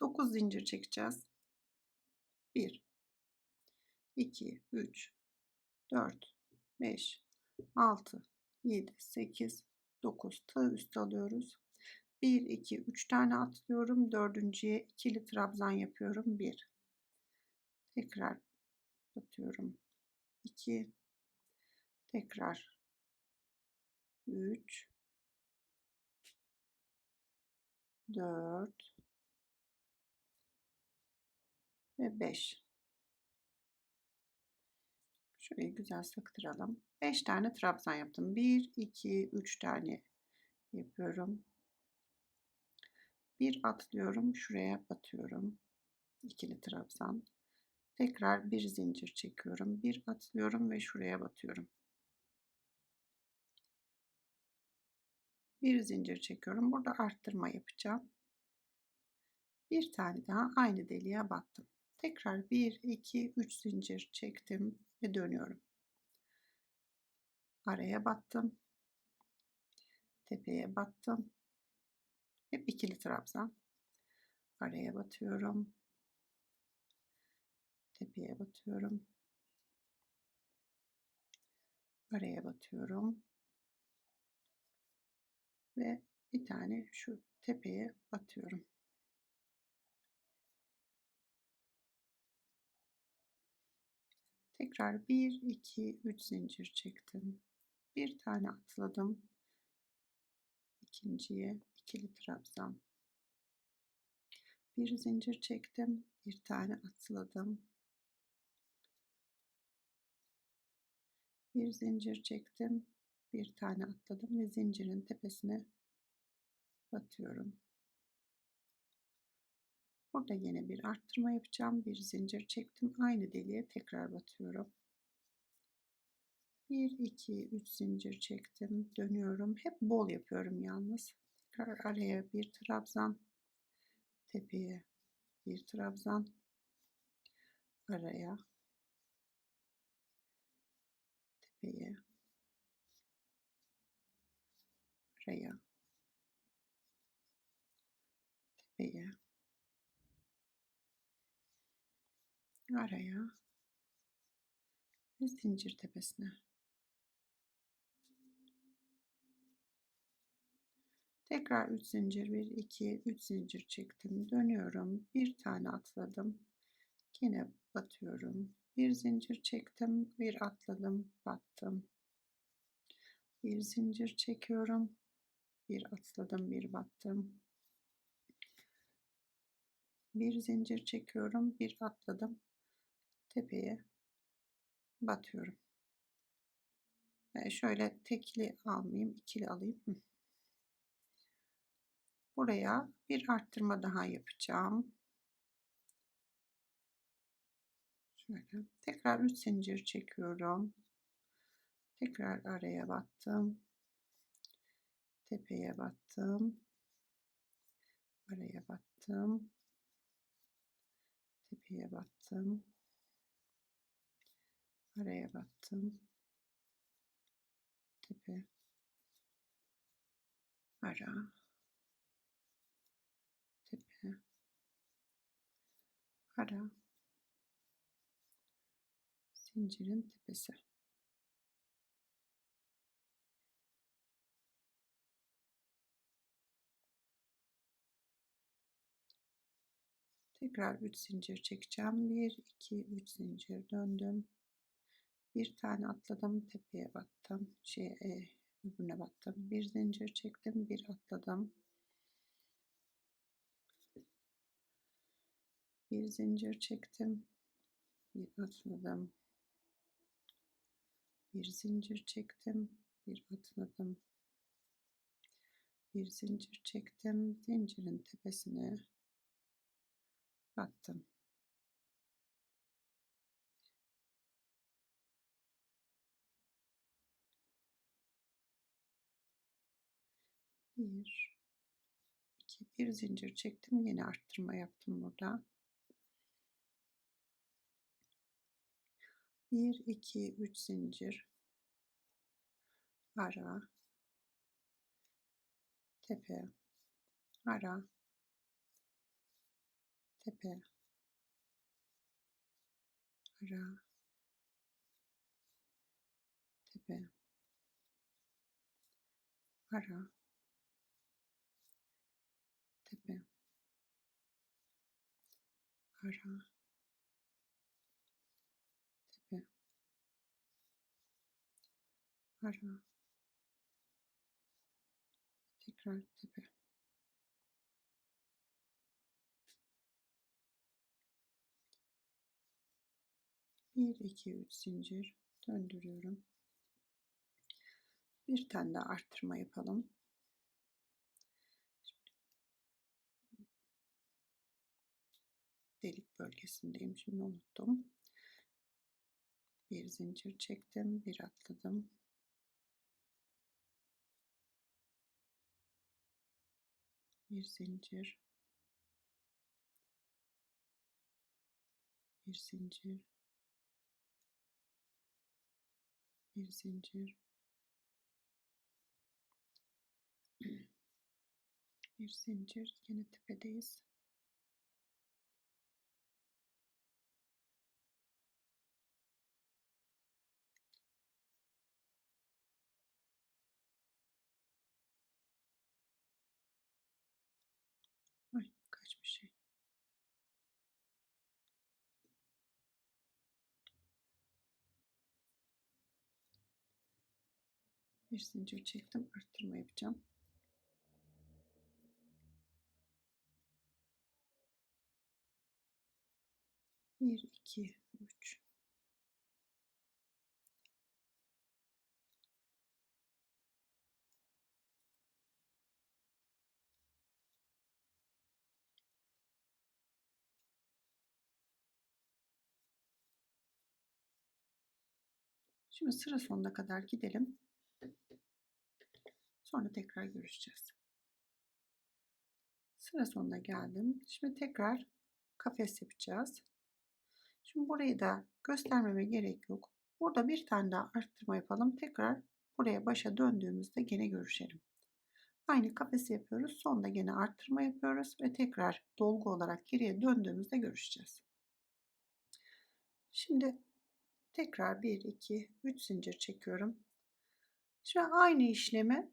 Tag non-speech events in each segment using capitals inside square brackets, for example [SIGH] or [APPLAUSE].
9 zincir çekeceğiz. 1 2 3 4 5 6 7 8 9 tığ üstü alıyoruz. 1 2 3 tane atlıyorum. Dördüncüye ikili trabzan yapıyorum. 1 tekrar batıyorum. 2 tekrar 3 4 ve 5 şurayı güzel sıktıralım 5 tane trabzan yaptım. 1 2 3 tane yapıyorum. Bir atlıyorum şuraya batıyorum ikili trabzan. Tekrar bir zincir çekiyorum. Bir atlıyorum ve şuraya batıyorum. Bir zincir çekiyorum. Burada arttırma yapacağım. Bir tane daha aynı deliğe battım. Tekrar 1, 2, 3 zincir çektim ve dönüyorum. Araya battım. Tepeye battım. Hep ikili trabzan. Araya batıyorum. Tepeye batıyorum. Araya batıyorum ve bir tane şu tepeye batıyorum. Tekrar 1 2 3 zincir çektim. Bir tane atladım. İkinciye ikili trabzan. Bir zincir çektim. Bir tane atladım. Bir zincir çektim bir tane atladım ve zincirin tepesine batıyorum. Burada yine bir arttırma yapacağım. Bir zincir çektim. Aynı deliğe tekrar batıyorum. 1 2 3 zincir çektim. Dönüyorum. Hep bol yapıyorum yalnız. Tekrar araya bir trabzan. Tepeye bir trabzan. Araya tepeye şuraya tepeye araya. Ve zincir tepesine. Tekrar 3 zincir 1 2 3 zincir çektim. Dönüyorum. Bir tane atladım. Yine batıyorum. Bir zincir çektim. Bir atladım. Battım. Bir zincir çekiyorum. Bir atladım. Bir battım. Bir zincir çekiyorum. Bir atladım tepeye batıyorum. Şöyle tekli almayayım ikili alayım. Buraya bir arttırma daha yapacağım. Şöyle tekrar 3 zincir çekiyorum. Tekrar araya battım. Tepeye battım. Araya battım. Tepeye battım araya battım tepe. Ara. Tepe. Ara. Zincirin tepesi. Tekrar 3 zincir çekeceğim. 1, 2, 3 zincir döndüm. Bir tane atladım. Tepeye battım. Şey, e, öbürüne battım. Bir zincir çektim. Bir atladım. Bir zincir çektim. Bir atladım. Bir zincir çektim. Bir atladım. Bir zincir çektim. Zincirin tepesine battım. Bir, iki, bir zincir çektim. Yine arttırma yaptım burada. Bir, iki, üç zincir. Ara. Tepe. Ara. tepe, ara, tepe, ara, tepe, ara, tepe, ara, tekrar tepe. Bir, iki, üç zincir döndürüyorum. Bir tane daha arttırma yapalım. delik bölgesindeyim. Şimdi unuttum. Bir zincir çektim, bir atladım. Bir zincir. Bir zincir. Bir zincir. Bir zincir. Yine tepedeyiz. Bir zincir çektim. Arttırma yapacağım. Bir, iki, üç. Şimdi sıra sonuna kadar gidelim. Sonra tekrar görüşeceğiz. Sıra sonuna geldim. Şimdi tekrar kafes yapacağız. Şimdi burayı da göstermeme gerek yok. Burada bir tane daha arttırma yapalım. Tekrar buraya başa döndüğümüzde gene görüşelim. Aynı kafesi yapıyoruz. Sonda gene arttırma yapıyoruz ve tekrar dolgu olarak geriye döndüğümüzde görüşeceğiz. Şimdi tekrar 1 2 3 zincir çekiyorum. Şimdi aynı işlemi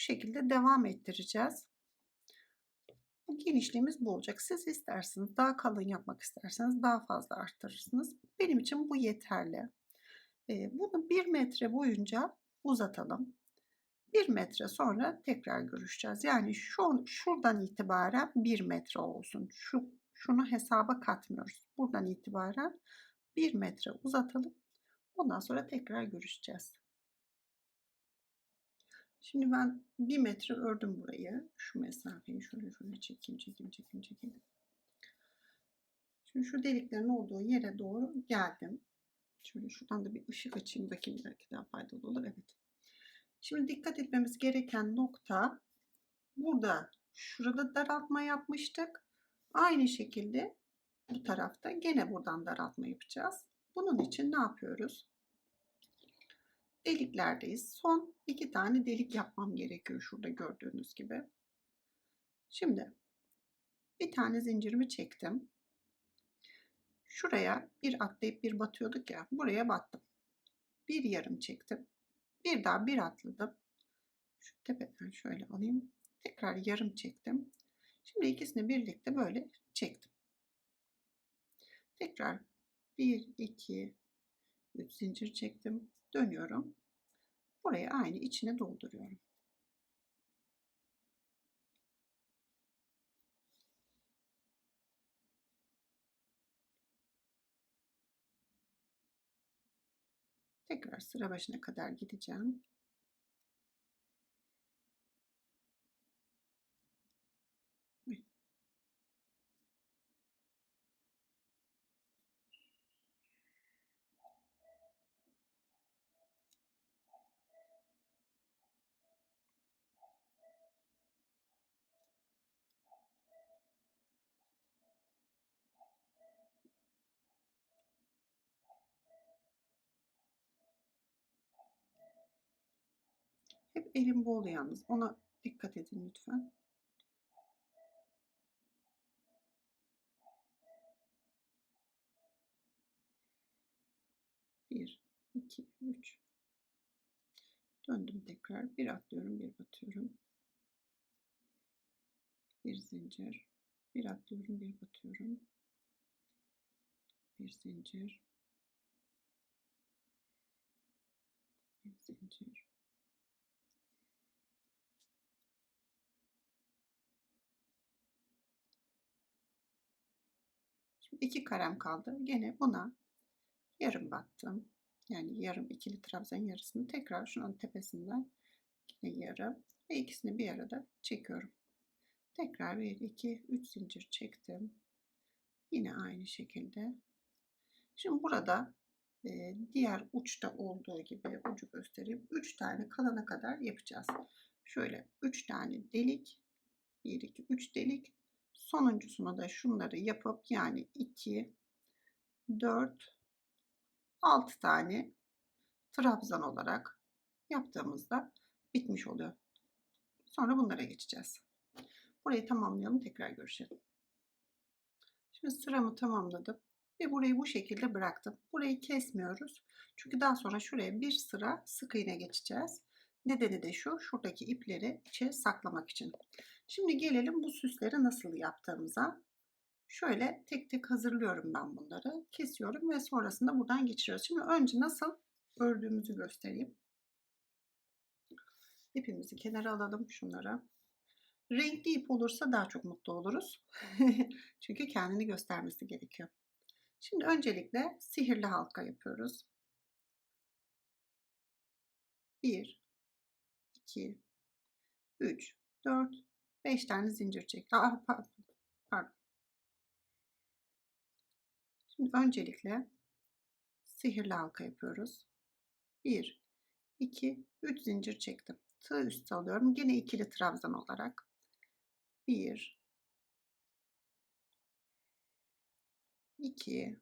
bu şekilde devam ettireceğiz. Bu genişliğimiz bu olacak. Siz isterseniz daha kalın yapmak isterseniz daha fazla arttırırsınız. Benim için bu yeterli. Bunu 1 metre boyunca uzatalım. 1 metre sonra tekrar görüşeceğiz. Yani şu şuradan itibaren 1 metre olsun. Şu şunu hesaba katmıyoruz. Buradan itibaren 1 metre uzatalım. Ondan sonra tekrar görüşeceğiz. Şimdi ben 1 metre ördüm burayı. Şu mesafeyi şöyle şöyle çekeyim, çekeyim, çekeyim, çekeyim. Şimdi şu deliklerin olduğu yere doğru geldim. Şöyle şuradan da bir ışık açayım bakayım belki daha faydalı olur. Evet. Şimdi dikkat etmemiz gereken nokta burada şurada daraltma yapmıştık. Aynı şekilde bu tarafta gene buradan daraltma yapacağız. Bunun için ne yapıyoruz? Deliklerdeyiz. Son iki tane delik yapmam gerekiyor şurada gördüğünüz gibi. Şimdi bir tane zincirimi çektim. Şuraya bir atlayıp bir batıyorduk ya. Buraya battım. Bir yarım çektim. Bir daha bir atladım. Şu tepeden şöyle alayım. Tekrar yarım çektim. Şimdi ikisini birlikte böyle çektim. Tekrar 1, 2, 3 zincir çektim. Dönüyorum. Burayı aynı içine dolduruyorum. Tekrar sıra başına kadar gideceğim. Hep elim bol yalnız. Ona dikkat edin lütfen. Bir, iki, üç. Döndüm tekrar. Bir atlıyorum, bir batıyorum. Bir zincir. Bir atlıyorum, bir batıyorum. Bir zincir. Bir zincir. Şimdi iki karem kaldı. Gene buna yarım battım. Yani yarım ikili trabzan yarısını tekrar şunun tepesinden yine yarım ve ikisini bir arada çekiyorum. Tekrar 1, 2, 3 zincir çektim. Yine aynı şekilde. Şimdi burada e, diğer uçta olduğu gibi ucu göstereyim. 3 tane kalana kadar yapacağız. Şöyle 3 tane delik. 1, 2, 3 delik. Sonuncusunu da şunları yapıp yani 2, 4, 6 tane trabzan olarak yaptığımızda bitmiş oluyor. Sonra bunlara geçeceğiz. Burayı tamamlayalım tekrar görüşelim. Şimdi sıramı tamamladım ve burayı bu şekilde bıraktım. Burayı kesmiyoruz. Çünkü daha sonra şuraya bir sıra sık iğne geçeceğiz. Nedeni de şu, şuradaki ipleri içe saklamak için. Şimdi gelelim bu süsleri nasıl yaptığımıza. Şöyle tek tek hazırlıyorum ben bunları. Kesiyorum ve sonrasında buradan geçiriyoruz. Şimdi önce nasıl ördüğümüzü göstereyim. İpimizi kenara alalım şunlara. Renkli ip olursa daha çok mutlu oluruz. [LAUGHS] Çünkü kendini göstermesi gerekiyor. Şimdi öncelikle sihirli halka yapıyoruz. 1 2 3 4 5 tane zincir çek. Aa, pardon. Şimdi öncelikle sihirli halka yapıyoruz. 1 2 3 zincir çektim. Tığ üstü alıyorum. Yine ikili trabzan olarak. 1 2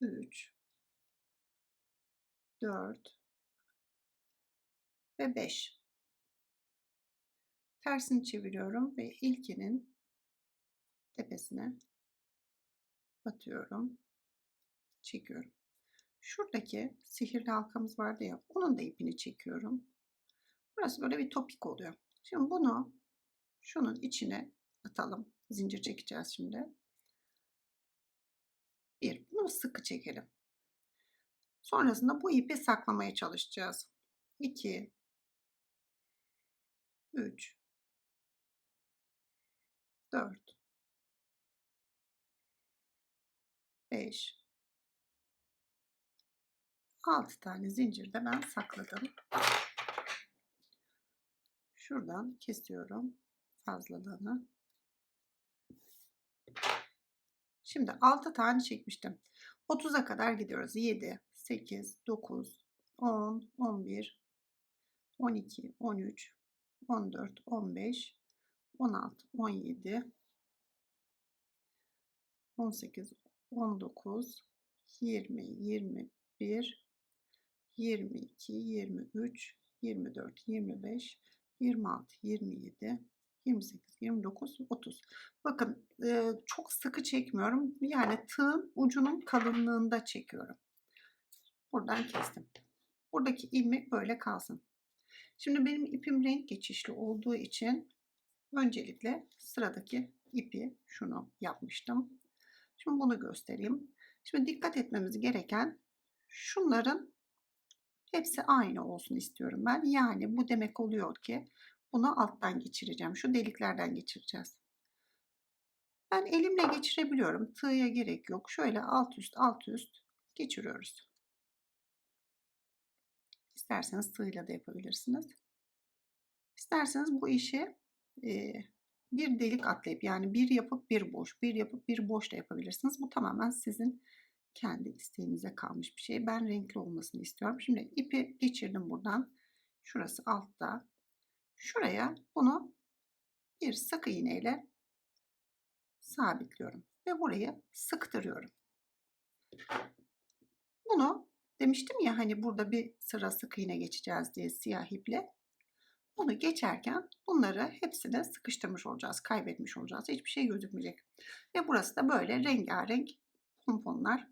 3 4 ve 5 tersini çeviriyorum ve ilkinin tepesine batıyorum. Çekiyorum. Şuradaki sihirli halkamız vardı ya onun da ipini çekiyorum. Burası böyle bir topik oluyor. Şimdi bunu şunun içine atalım. Zincir çekeceğiz şimdi. Bir bunu sıkı çekelim. Sonrasında bu ipi saklamaya çalışacağız. 2 3 4 5 6 tane zincirde ben sakladım. Şuradan kesiyorum fazlalığını. Şimdi 6 tane çekmiştim. 30'a kadar gidiyoruz. 7, 8, 9, 10, 11, 12, 13, 14, 15, 16, 17, 18, 19, 20, 21, 22, 23, 24, 25, 26, 27, 28, 29, 30. Bakın e, çok sıkı çekmiyorum. Yani tığın ucunun kalınlığında çekiyorum. Buradan kestim. Buradaki ilmek böyle kalsın. Şimdi benim ipim renk geçişli olduğu için öncelikle sıradaki ipi şunu yapmıştım. Şimdi bunu göstereyim. Şimdi dikkat etmemiz gereken şunların hepsi aynı olsun istiyorum ben. Yani bu demek oluyor ki bunu alttan geçireceğim. Şu deliklerden geçireceğiz. Ben elimle geçirebiliyorum. Tığya gerek yok. Şöyle alt üst alt üst geçiriyoruz. İsterseniz tığla da yapabilirsiniz. İsterseniz bu işi e, bir delik atlayıp yani bir yapıp bir boş, bir yapıp bir boş da yapabilirsiniz. Bu tamamen sizin kendi isteğinize kalmış bir şey. Ben renkli olmasını istiyorum. Şimdi ipi geçirdim buradan. Şurası altta. Şuraya bunu bir sık iğneyle sabitliyorum ve burayı sıktırıyorum. Bunu demiştim ya hani burada bir sıra sık geçeceğiz diye siyah iple. Bunu geçerken bunları hepsine sıkıştırmış olacağız, kaybetmiş olacağız. Hiçbir şey gözükmeyecek. Ve burası da böyle rengarenk pomponlar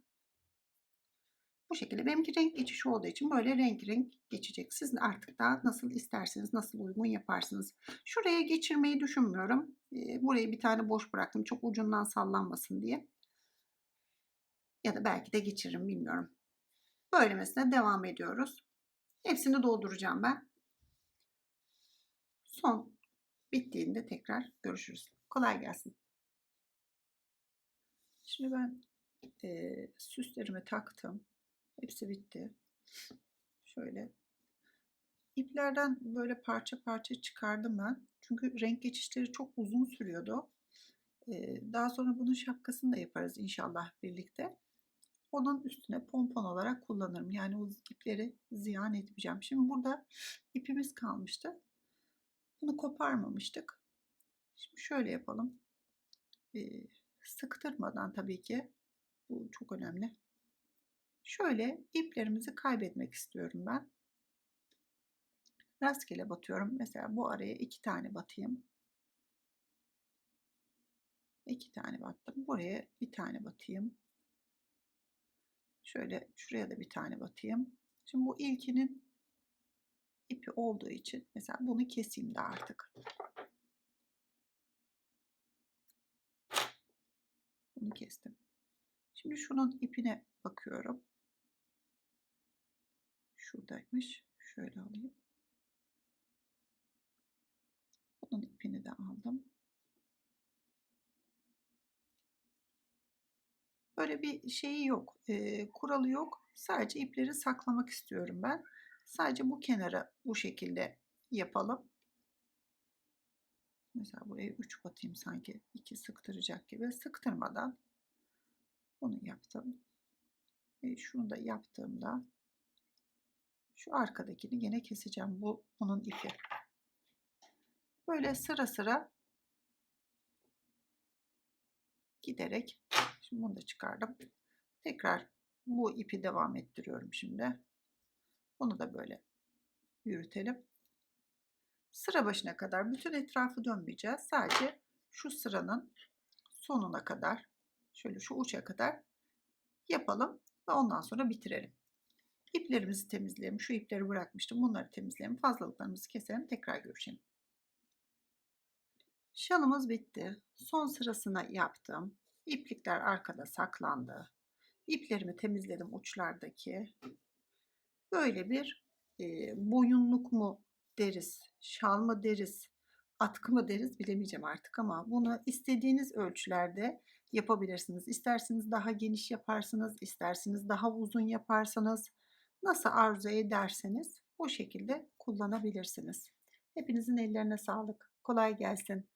Bu şekilde benimki renk geçişi olduğu için böyle renk renk geçecek. Siz artık da nasıl isterseniz, nasıl uygun yaparsınız. Şuraya geçirmeyi düşünmüyorum. Burayı bir tane boş bıraktım. Çok ucundan sallanmasın diye. Ya da belki de geçiririm bilmiyorum. Böylemesine devam ediyoruz. Hepsini dolduracağım ben. Son bittiğinde tekrar görüşürüz. Kolay gelsin. Şimdi ben e, süslerimi taktım. Hepsi bitti. Şöyle iplerden böyle parça parça çıkardım ben. Çünkü renk geçişleri çok uzun sürüyordu. E, daha sonra bunun şapkasını da yaparız inşallah birlikte. Onun üstüne pompon olarak kullanırım. Yani o ipleri ziyan etmeyeceğim. Şimdi burada ipimiz kalmıştı. Bunu koparmamıştık. Şimdi şöyle yapalım. E, sıktırmadan tabii ki. Bu çok önemli. Şöyle iplerimizi kaybetmek istiyorum ben. Rastgele batıyorum. Mesela bu araya iki tane batayım. İki tane battım. Buraya bir tane batayım. Şöyle şuraya da bir tane batayım. Şimdi bu ilkinin ipi olduğu için mesela bunu keseyim de artık. Bunu kestim. Şimdi şunun ipine bakıyorum. Şuradaymış. Şöyle alayım. Bunun ipini de aldım. Böyle bir şeyi yok. E, kuralı yok. Sadece ipleri saklamak istiyorum ben. Sadece bu kenara bu şekilde yapalım. Mesela buraya 3 batayım sanki. 2 sıktıracak gibi. Sıktırmadan bunu yaptım. Ve şunu da yaptığımda şu arkadakini yine keseceğim. Bu bunun ipi. Böyle sıra sıra giderek şimdi bunu da çıkardım. Tekrar bu ipi devam ettiriyorum şimdi. Bunu da böyle yürütelim. Sıra başına kadar bütün etrafı dönmeyeceğiz. Sadece şu sıranın sonuna kadar şöyle şu uça kadar yapalım ve ondan sonra bitirelim. İplerimizi temizleyelim. Şu ipleri bırakmıştım. Bunları temizleyelim. Fazlalıklarımızı keselim. Tekrar görüşelim. Şalımız bitti. Son sırasına yaptım. İplikler arkada saklandı. İplerimi temizledim uçlardaki. Böyle bir e, boyunluk mu deriz, şal mı deriz, atkı mı deriz bilemeyeceğim artık ama bunu istediğiniz ölçülerde yapabilirsiniz. İsterseniz daha geniş yaparsınız, isterseniz daha uzun yaparsanız nasıl arzu ederseniz o şekilde kullanabilirsiniz. Hepinizin ellerine sağlık. Kolay gelsin.